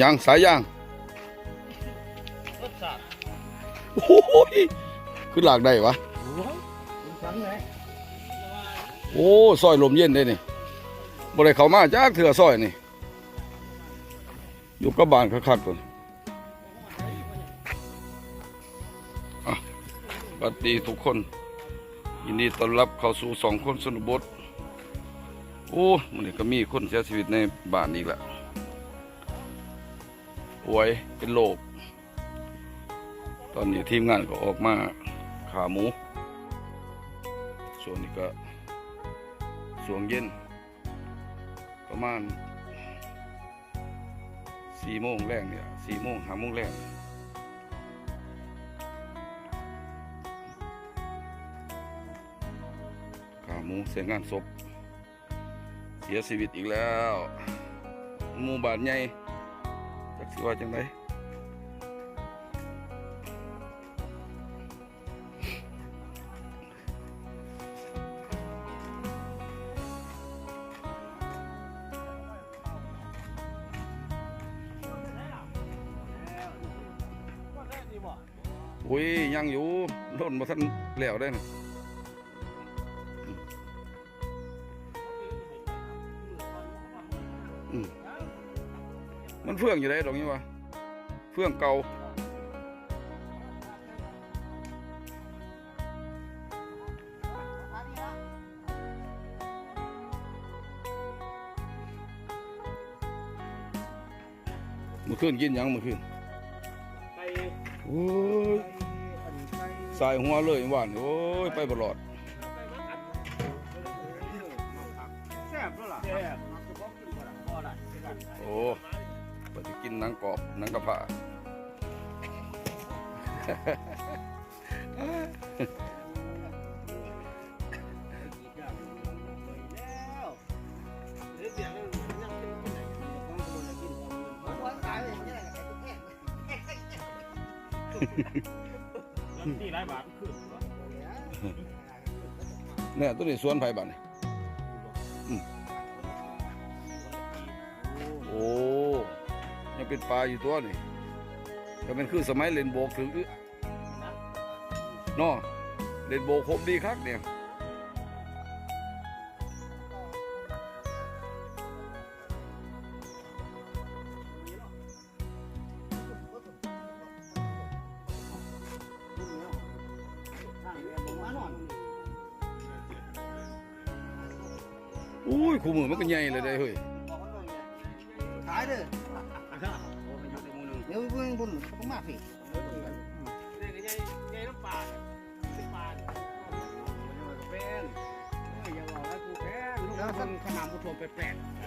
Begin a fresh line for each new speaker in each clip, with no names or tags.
ยังสายยางโอ้ยขึ้นหลากได้วะ
โอ้
ซอยลมเย็นได้นี่บ่ได้เขามาจากเถื่อซอยนี่ อยู่กับบ้านคักๆตัวนี้อะสวัสดีทุกคน ยินดีต้อนรับเข้าสู่สองคนสนุบทโอ้มันนี่ก็มีคนเสียชีวิตในบ้านอีกแล้ว ป่วยเป็นโรคตอนนี้ทีมงานก็ออกมาขาหมู ส่วนนี้ก็สวงเย็น ประมาณสี่โมงแรงเนี่ยสี่โมงห้าโมงแรงขาหมูเสียงานศพเสียชีวิตอีกแล้วหมู่บาดใหญ่ สิว่าจังไดอุ้ยยังอยู่ร่นมาท่านแล้วได้นะ ฟื่องอยู่ได้ดอกนี้วะเฟื่องเก่าเมื่อคืนกินหยังเมื่อคืน
ไป
โอ้ยสายหัวเลยหวานโอ้ยไปบลอด น
ตายเลยเนี่ยไอ้ตุ๊กแก
แล้วที่หลายบาทขึ้นเหรอ
เนี่ยตัวนี้สวนไผ่บ้านนี่โอ้ ยังเป็นปลาอยู่ตัวนี่ก็เป็นคือสมัยเล่นโบกถึงอื้อเนาะเล่นโบกครบดีคักเนี่ยอุ้ยคู่มือมันก็ใหญ่เลยได้เฮ้ย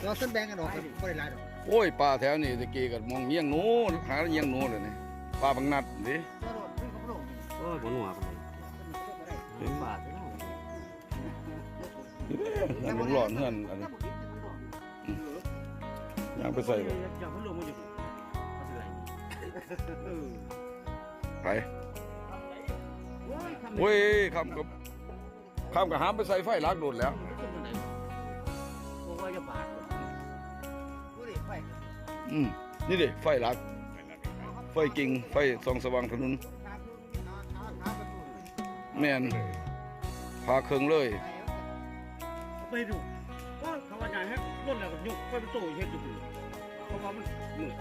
เราเส้นแบงกันดอกก็ได้หลายดอก
โอ้ยปลาแถวนี้ตะกี้ก็มองเงี้ยงหนูหาเงี้ยงหนูเลยนี่ปลาบางนัดดิ
กระโดดขึ้นกระโดด
โอ้ยบนหัวกันเป็นบาท
นั่นมันหลอนเฮือนอันนี้ย่างไปใส่เลย
อย่าเพิ่งลงมาอยู่
ไปโอ้ยคำกับคำกับหามไปใส่ไฟลักโดดแล้ว
เพราะว่าจะบา
ด
อืมนี่ดิไฟลัก ไฟกิ่งไฟส่องสว่างถนนแม่นพาเครื่องเลย
ไปดูว่าเขาว่าจะให้รถแล้วก็ยุกไปเป็นตู้เฮ็ดอยู่เพราะว่ามันมืด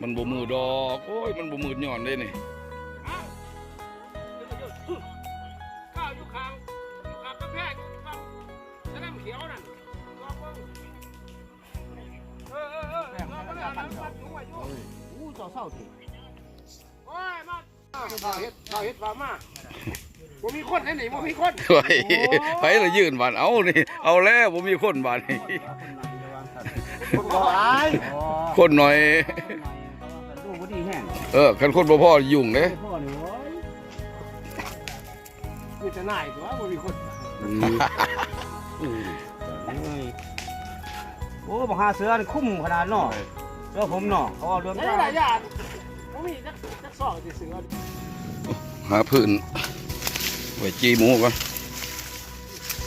มันบ่มือดอกโอ้ยมันบ่มืดย้อนเลยนี่
อ้าวข้าวอยู่ข้างอยู่ข้างกระแพงข้างแสดงเขียวนั่นรอเบิ่งเออเออเออรอเบิ่งอันนั้นปัดอยู่ไว้อยู่
อู้เจ้าเศร้าที
โอ้ยมาข้าวเฮ็ดข้าวเฮ็ดว่ามาบ่มีคนไหนนี่บ่มีคน
ไว้ไผละยืนบานเอานี่เอาแล้วบ่มีคนบานนี่
คนก็หลาย
คนหน่อย
ดูบ่ดีแห้ง
เออคันคนบ่พอยุ่งเด้
พ่อนี่โอ้ยมีแต่นายตัวบ่มีคน
โอ้บังหาเสือนี่คุ้มขนาดเนาะ เสือผมเนาะเขาเอาเรื่อง
ได้หลายอย่างบ่มีจักจักสองสิเสือ
หาพื้นไว้จีหมูก่อน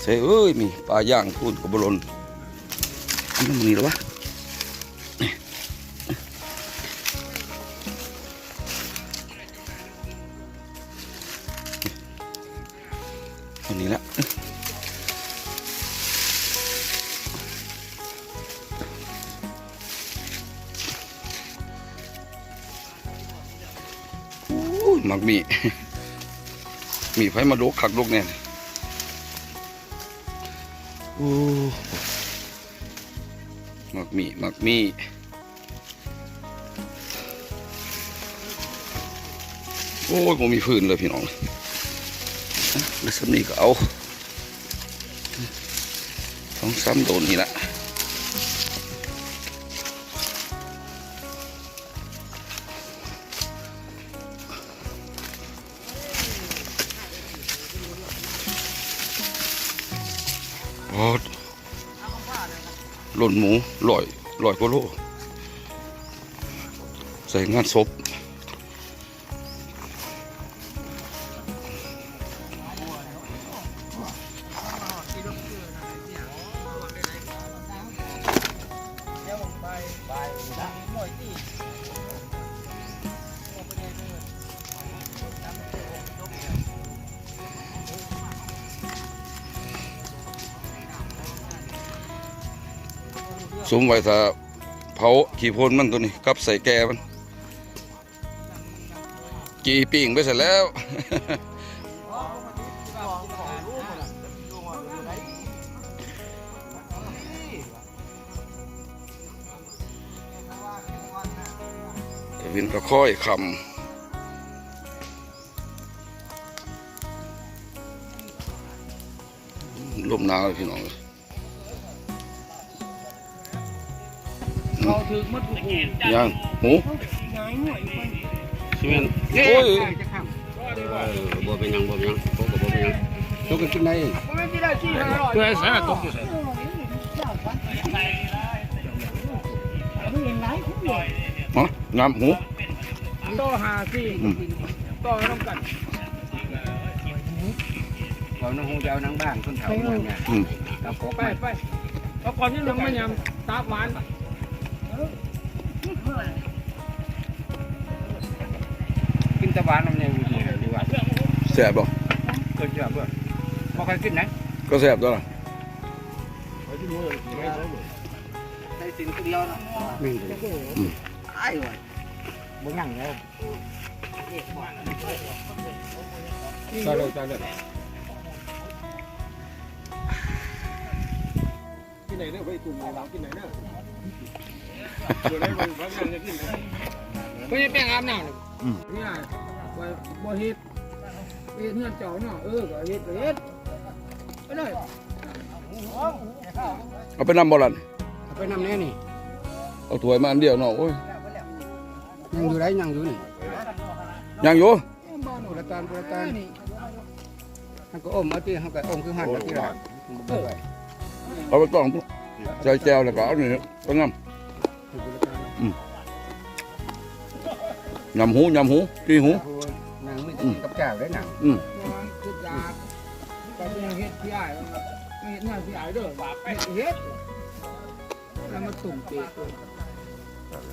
เซ่เอ้ยมีปลาย่างพูดกับบลนอันนั้นมันนี่หรอวะ กมี มีไฟมาลุกขักลุกเนี่ยโอ้มักมีมักมีโอ้ยผมมีฟืนเลยพี่น้องอะแล้วสำนีก็เอาสองซ้ำโดนนี่แหละ หล่นหมูลอยลอยกว่าโลใส่งานศพ มไว้ถ้าเผาขี้โพนมันตัวนี้กับใส่แกมัน กีปิ่งไปเสร็จแล้วแต่วินก็ค่อยคำลมหนาวพี่น้อง
เขาถือมัดกู
ย่างหมู
ใช่ไหม
โอ้ย
บ่เป็นหยังบ่เป็นหยังเขาก็บ่เป็นหยังเขาก็กินได้
เพื่อสาตกอยู่ใส่
ฮะน้ำหมู
ต่อหาสิ
อืม
ต่อน้ำกัน
เราน้องฮู้จะเอานังบ้านคนเฒ่าเนี่ย
อืม
เอาพก
ไปไปเอาก่อนที่ลงมายำตาหวาน
ตะวันน้ำเนี่ยดีดีว่า
แสบบ่
เกินจะเบิ่บ่ค่อยกินนะ
ก็แสบตัวละ
ในสิ่งเดียวนะ
นี่
ไอ้วะ
บ่ยังแล้วก็เลยก็เลย
ที่ไหนเนี่ยไปกลุ่มไหนบ้างที่ไหนเนี่ยเดี๋ยว ได้วันวันนั้นจะกินไหนไม่ใช่แป้งอาบน้ำเลยนี่ไงบ่บ่เฮ็ดเฮ็ดเงินเจ้าเนาะเออก็เฮ็ดก็เฮ็ดไปเลย
เอาไปนำบ่ลัน
เอาไปนำแน่นี่
เอาถ้วยมาอันเดียวเนาะโอ้ย
ยังอยู่ไรยังอยู่นี่
ยังอยู่
บ้านอุรตานอุรตานมันก็อมเอาที่เขาก็อมคือหันเอาที่ละบ่ไป
เอาไปต้องใส่แจวแล้วก็เอานี่ไปนำ ยำหูยำหูตีหู
นางไม่กับเจ้าได้หนัง
อืม
คือยาก็เป็นเฮ็ดพี่อ้ายไม่เฮ็ดงานพี่อ้ายเด้อเฮ็ดเฮ็ดแล้วมาตุ่มเปตัว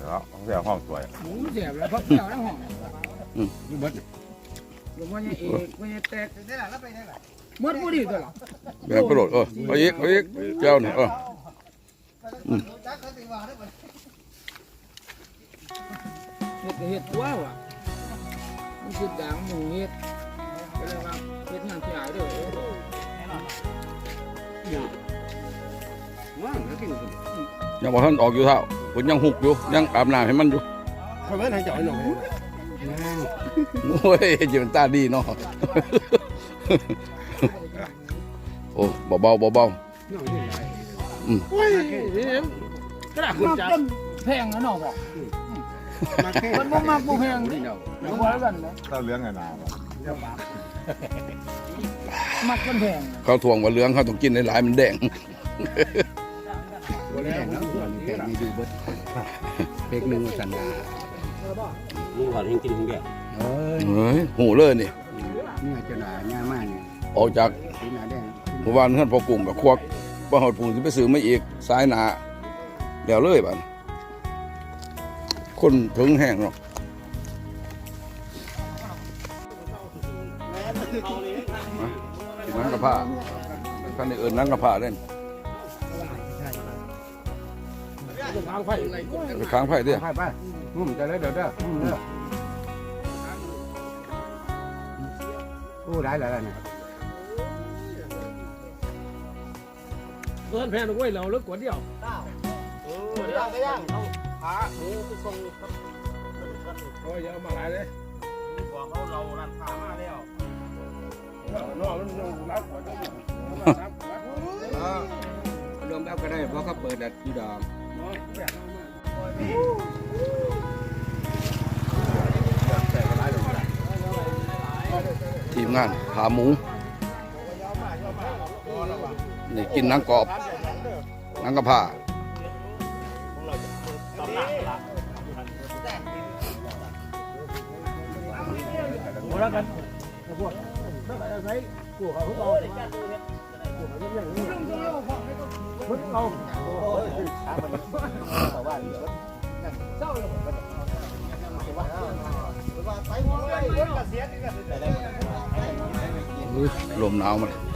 แล้วเสียห้องสวย
หมูเสียบแล้วพักเดียวแล้วห้อง
อยู่เบิด
หลวงพ่อเนี่ยเอกพ่อเนี่ยแตกหมดบ่ดีตัวละ
แบบกระโดดเออเอาอีกเอาอีกแจวนี่เออ
เฮ็ดก็เฮ็ดตัวว่ะมันคือด่างหมูเฮ็ดก็เลยว่าเฮ็ดงานพี่อ้ายเด้อ
ว่างแล้วกิน
ยังบ่ทันออกอยู่เท่าเพิ่นยังหุกอยู่ยังอาบน้ำให้มันอยู่
เขาเว้นให้จ่อยหน่อยนาง
โอ้ยจิมันตาดีเนาะโอ้เบาๆเบา
น้องนี่หลาย
โอ้ยกระดาษคุณจับแพงนะน้องบอก
มาแค่
มันบ่มักบ่แพง
นี่เนาะ
เดี๋ยวว่ากันนะ
ถ้าเลี้ยงไงนา
มักมันแพง
ๆเขาทวงว่าเหลืองเขาต้องกินหลายๆมันแดง
บ่แล้วเนาะแต่มีดูเบิดเพกหนึ่งสันดา
ลุงหอดให้กินเบี้ย
เอ้ย
เฮ้ยหูเลยนี่
เนี่ยจะหนาหน้ามาเนี่ย
ออกจาก
สีหนาแดง
เมื่อวานเพื่อนพอกุ้งกับควักปลาหอดปูสิไปซื้อมาอีกสายหนาเดี๋ยวเลยบ้าน คนถึงแห้งเนาะกินนังกระพ้าคันนี้เอิ้นนังกระพ้าเล่น
ทางไฟ
ค้างไผ่เด้อ
ไปไปงุ่มจเลยเดี๋ยวเด้อโอ้ได้แล้วเนี่ย
เกินแพงด้วยเราเลิกกว่าเดียว
ย่างก็ย่าง
ขาหมูไปส่งโอ้ยอย่าเอามาหลายเลย
บอกเขาเราร้านค้ามาแล้ว
นอกมันรับกว่าเดิม
รวมแล้วก็ได้เพราะเขาเปิดดัดที่ดอม
ทีมงานขาหมูนี่กินนังกรอบนังกระพา
แล้วกันพวกไม่ไปใช้กูเขาพวกเราพุทธเรา
อุ๊ยลมหนาวมาเลย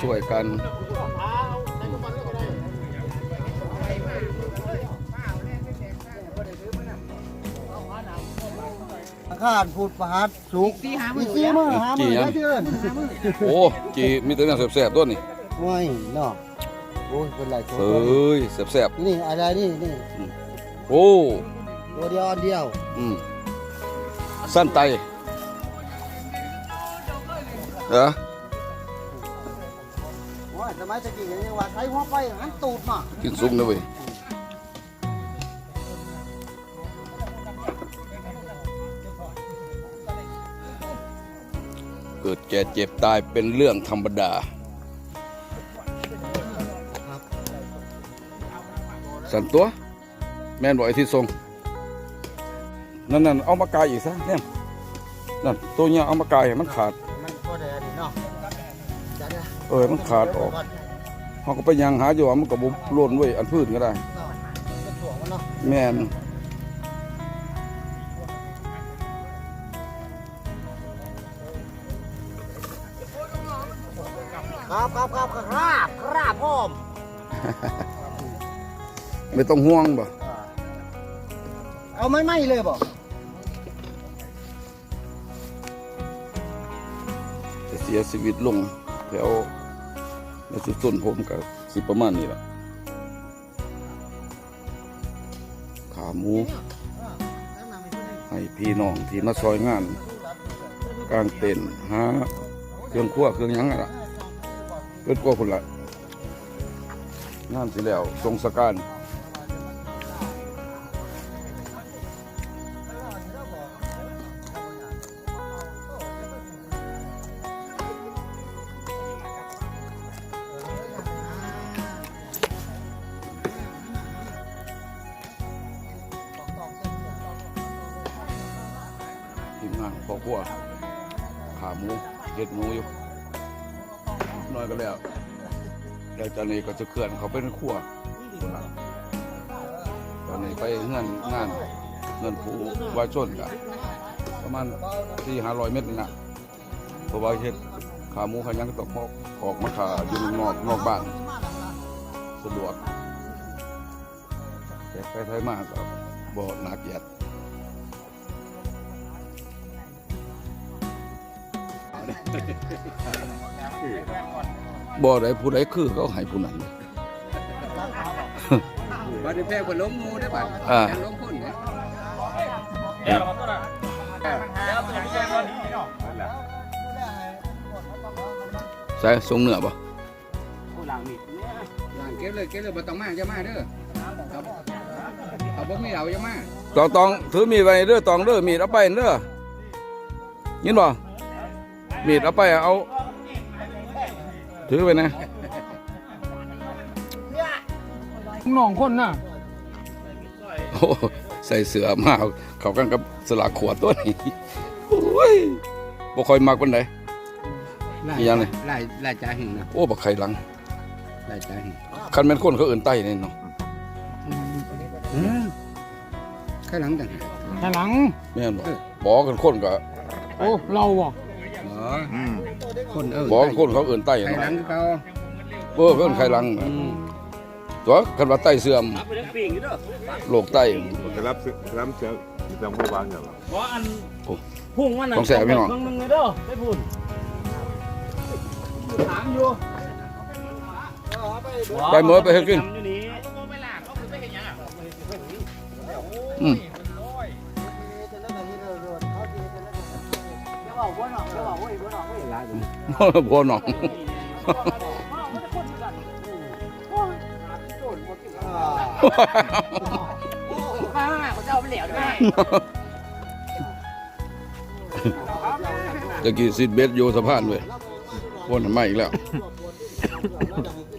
ช่วยกันช่วยกัน
ข้านพูดประหัดสุกสี่มือสี่มือหามือได้เดือน
โอ้จีมีแต่เรื่องแสบๆตัวนี่
ว้ยเนาะโอ้ยเป็นไรตัว
เฮ้ยแสบ
นี่อะไรนี่นี่
ๆโอ้
ตัวเดียวอันเดียว
อืมสั้นไตเหรอ
โอ้ย สมัยตะกี้ยังว่าใช้หัวไปหันตูดมา
กินซุปนะเว้ยเกิดแก่เจ็บตายเป็นเรื่องธรรมดา สันตัว แม่นบอกไอ้ที่ทรง นั่นนั่นเอามากายอีกซะเนี่ยนั่นตัวเนี้ยเอามากายให้มันขาด
เอ
อมันขาดออกเขาก็ไปยังหาอยู่ว่ามันก็บุบล้นไว้อันพืชก็ได้
มันถ่วงมันเนาะ
แม่น
ครับครับครับครับครับพ่อม
ไม่ต้องห่วงบ่
เอาไม่ไหมเลยบ่
จะเสียชีวิตลงแถว ในสุดต้นผมก็สิประมาณนี้แหละขาหมู ให้พี่น้องที่มาซอยงาน กลางเต็นหาเครื่องขั้วเครื่องยังอะล่ะเกิดกว่าคนละงานสิแล้วทรงสการ อ่าพอครัวขาหมูเห็ดหมูอยู่น้อยก็แล้วแล้วจากนี้ก็จะเคลื่อนเขาเป็นครัวตอนนี้ไปเงื่อนงานเงินผู้วาชนกันประมาณสี่ห้าร้อยเมตรนี่นะเพราะว่าเห็ดขาหมูขายังก็ต้อออกออกมาขาอยู่นอกนอกบ้านสะดวกแต่ไปไทยมากก็บ่หนักเกียด บ่ได้ผู้ใดคือเขาให้ผู้นั้น
บัดนี้แพ้คนล้มงูได้บัด
อ่า
แพ้ล้มคนเนี่ย
เดี๋ยวเราก็ได้แล้วตัวนี้แจ้งว่าดีเนาะ
ใส่ทรงเหนือบ่
ล้างเก็บเลยเก็บเลยบ่ต้องมาจะมาเด้อครับเอาบ่มีเราจะมา
ตองตองถือมีดไว้เด้อตองเด้อมีดเอาไปเด้อยินบ่ มีดเอาไปเอา ถือไปนะ
น้องคนน่ะ
โอ้ใส่เสื้อมาเขากันกับสลากขวดตัวนี้โอ้ยบ่ค่อยมักปานใดอีหยังนี่
ไล่ไล่จ่าหิงนะ
โอ้บักไข่หลัง
ไล่จ่าหิง
คันแม่นคนเขาเอิ้นไต้นี่เนาะ
เออข้างหลังต่างหาก
ข้างหลัง
แม่นบ่บอกกันคนก็
โอ้เราบ่
อ๋ อคนเออ
บอกกันคนเขาเอิ้นไต้
ไข่หลั
เนาะ
งเขา
เออเพิ่นไข่หลัง
อืม
ตัวคันว่าไต้เสื่อม
รับไปทั้งปีอยู่เด้อ
โรคไต้
จะรับซื้อรับเสียงจำผู้วางอย่างไร
เพราะอัน
โอ้
พุ่งมันน่ะ
ต้องแสบพี่น้อง
ครึ่งหนึงเลยเด้อได้พุ่นถามอยู่
ไปหมดไปเฮ็ดกิน
ทำอยู่นี่
อืม พ่อน้องตะกี้ซิดเบสโยสะพานเว้ยวนใหม่อีกแล้ว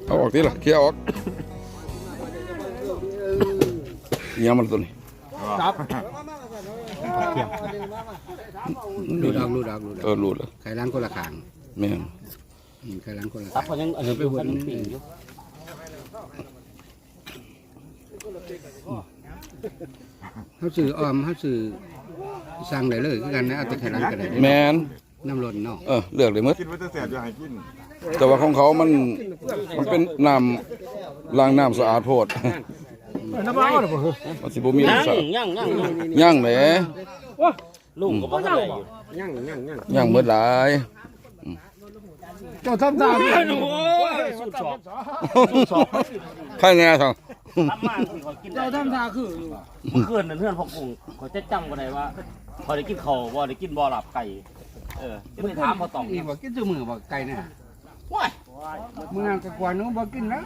เอาออกทีละเคลียร์ออกเนี่ยมันตัวนี้
รู ดออกรูดออกรูดอ
เอ
อก
อรู้แล้ว
ไข่หลังคนละข้าง
แม่น
อืมไข่หลังคนละ
ครั
ข้า
บ
ง
เพราะยังอันนี้เป็นพันปีอยู่
เขาสื่อออมเขาสื่อสั่งได้เลยคือกันนะเอาแต่ไข่หลังก็ได้
แม่น
น้ำร้อนเนาะ
เออเลือกเลยหมด
กินไว้จะเสียจะให้กิน
แต่ว่าของเขามันมันเป็นน้ำล้างน้ำสะอาดโพด
น้ำร้อนบ่
มันสิบ่มี
ยัง
น้ำสะอาด
ยังยังยัง
ย่างแหม
ลุงก็บ่ทันได้อยู่
ยั่งยั่งยั่ง
ย่างเบิดหลาย
เจ้าทำตาม
โอ้ยสุดสอบ
ใครแน่ทาง
ทำมาสิขอกินได้
เจ้าทำตาคืออยู่
เมื่อคืนนั่นเพื่อนพกกุ้งเขาจะจำบ่ได้ว่าเขาได้กินข้าวบ่ได้กินบ่หลับไก่เออจะไปถามบ่ต้อง
อีบอกกินตัวมือบอกไก่เนี่ย
ว้าย
มืองานกะกวนหนู้บอกกินนะ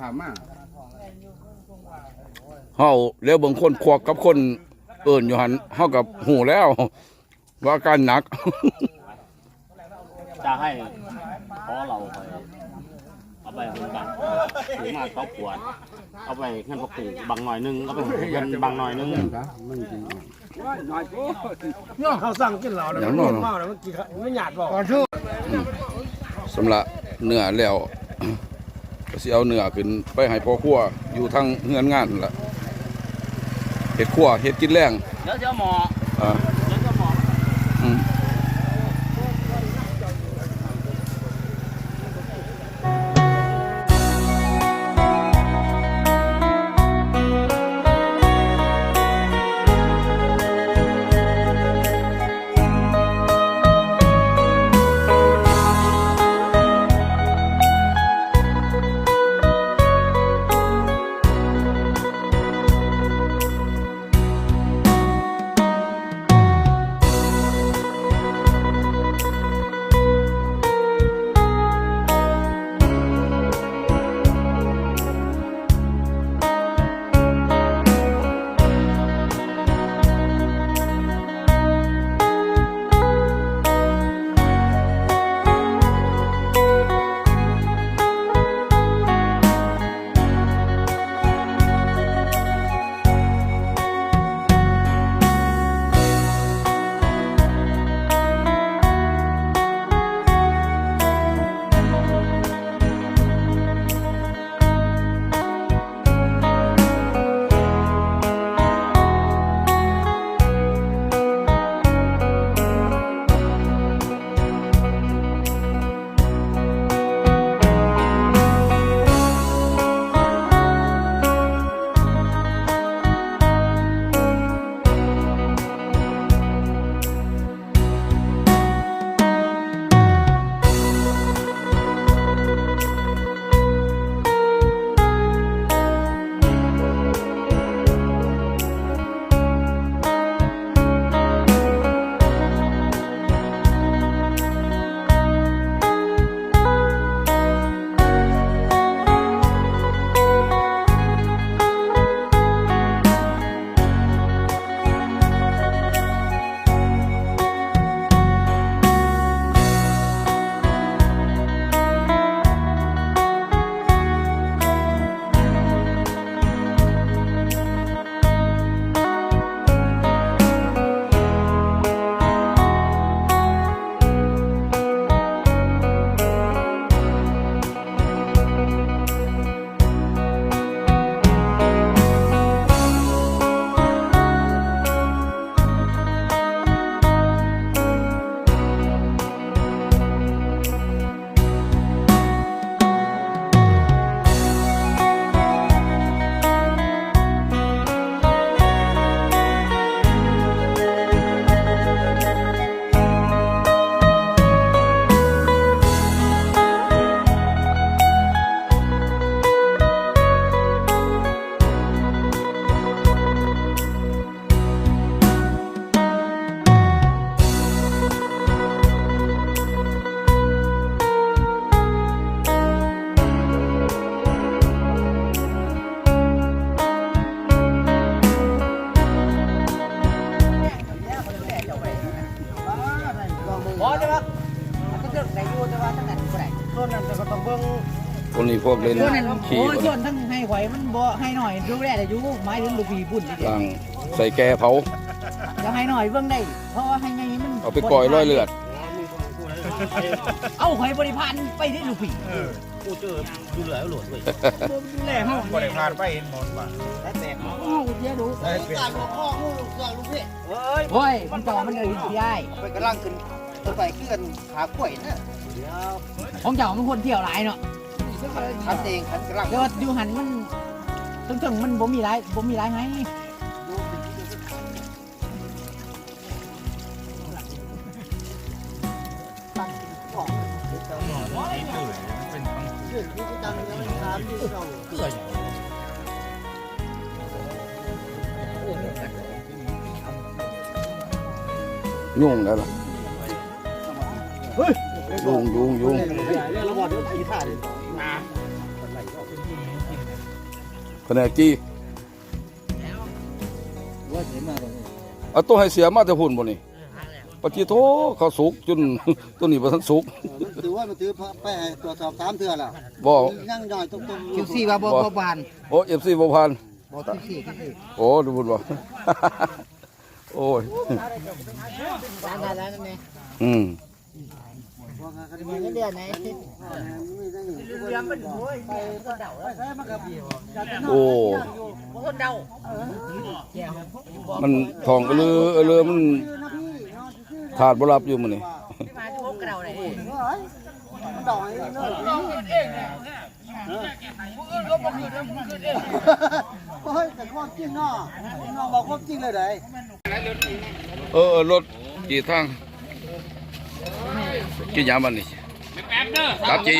ถามมา
เฮาแล้วบางคนควักกับคน เอิ่นอยู่หันเฮากับหูแล้ว ว่าอาการหนัก
จะให้ขอเราไปเอาไปเป็นบังถือมาเขาขวด เอาไปเงินพกกุ้งบังหน่อยนึงเอาไปเงินบังหน่อยนึง
มันกิน
เนาะเขาสั่งกินเราแล้ว
อย่าง
มัน
น้อย
เมาแล้วมันกินไม่หยาดบ
อโทษ
สำหรับเนื้อแล้วก็สิเอาเนื้อขึ้นไปให้พ่อครัวอยู่ทางเฮือนงานนั่นล่ะ เฮ็ดครัวเฮ็ดกินแรง
เดี๋ยวเดี๋ยวหมอ
อ่า
ว
กเล่น
ส่วนนั้น
ขี่
โอ้ย
บ่
ส่วนทั้งให้หอยมันบ่ให้หน่อยดูแลแต่อยู่ไม้ถึงลูกพี่บุญนี่เด้
ล่างใส่แกเผา
จะให้หน่อยเบิ่งได้เพราะว่าให้ไงมัน
เอาไปก่อยร้อยเลือด
เอาหอยบริพันธ์ไปได้ลูกพี่
กูเจอดูเหลือหลวดเว้ย
ดูแลเฮา
บริพารไปเห็นหมดว่ะ
เฮาเสียดู
ได้เป็น
โอ้ยมันต่อมันเลยสิได้
ไปกำลังขึ้นตัวไปขึ้นขากล้วยนะ
ของเจ้ามันคนเที่ยวหลายเนาะ
คันเองคันกำลัง
แต่ว่าอยู่หันมันถึงๆมันบ่มีหลายบ่มีหลายให้
ยุ่งแล้วล่ะยุ่งยุ่งยุ่ง แผนกจี้เอาตัวให้เสียมาแต่หุ่นบ่นี่ปฏิโทเขาสุกจนตัวนี้บ่ทันสุก
มันถือว่ามันถือไปให้ตรวจสอบสามเทื่อแล้ว
บ่
ยังย่อยตรงตรง
คิวซี่ว่าบ่บ่บาน
โอ้ FC บ่ผ่าน
บอกที่สี่ที่สี่
โอ้ดูบุญบ่โอ้ย
ร้านร้านนั่นเอง
อืม
บอกกัน
มี เงินเดือนไหน
ไม่ได้
เดือนมันโอ้ยไปก็เดา
ไปใช้มากับ
โอ้
บ่คนเดา
มันทองเอลือเอลือมันขาดบ่รับอยู่มื้อนี้
มาโชคกระเดาได้
มันดอยเลยโอ้ยแต่ความจริงเนาะน้องบอกความจริงเลยได้
เออเออรถกี่ทาง กี่ยามมันนี่ตับจี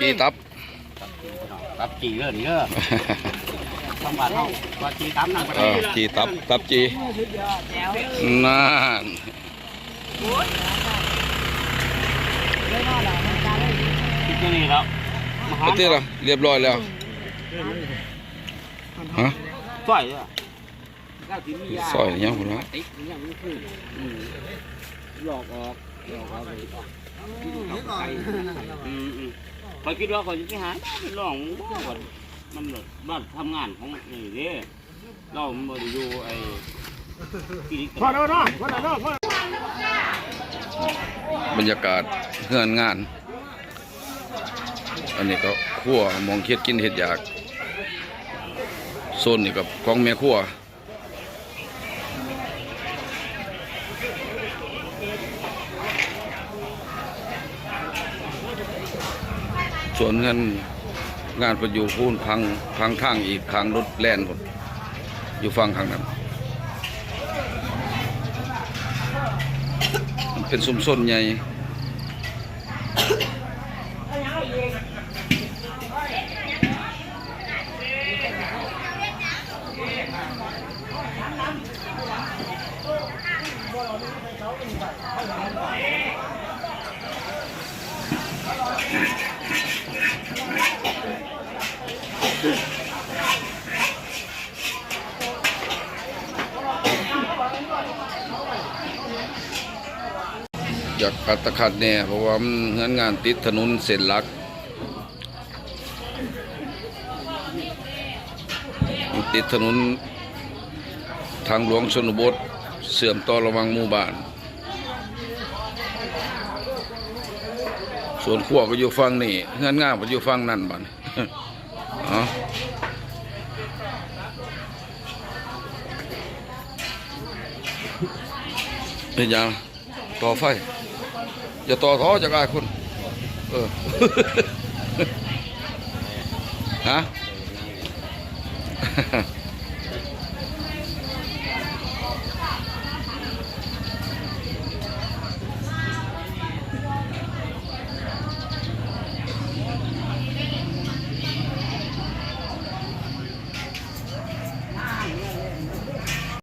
จีตับ
ตับจีเด้อนี่เด้อทำบาดเฮาว่าจีตามนั่ง
เออจีตับตับจีนั่น
คิดแค่นี้แล้วมาหา
เอาติล่ะเรียบร้อยแล้วฮะ
ช่วยเด้อ
ซอยยังพุ่นวะ
หลอกออก หลอกออกอืมอืมคอยคิดว่าคอยจะไปหาไปลองบ่ว่ามันหลดบ้านทำงานของนี่เด้เราบ่ได้อยู่ไอ้กิริก
พอแล้วเนาะพอแล้วเนาะพอ บ
รรยากาศเฮือนงาน อันนี้ก็ครัวหมองเฮ็ดกินเฮ็ดอยากโซนนี่กับของแม่ครัว วนเงินงานประยูพูนพังพังทางอีกทางรถแล่นคนอยู่ฟังทางนั้น มันเป็นสุมส้นใหญ่ อยากอัตคัดแน่เพราะว่ามันเงินงานติดถนนเส้นหลัก ติดถนนทางหลวงชนบทเสื่อมต่อระวังหมู่บ้านส่วนขั้วก็อยู่ฝั่งนี่เงินงานก็อยู่ฝั่งนั่นบ้านเอเป็นยังต่อไฟ อย่าต่อท้อจากอายคนเออฮะ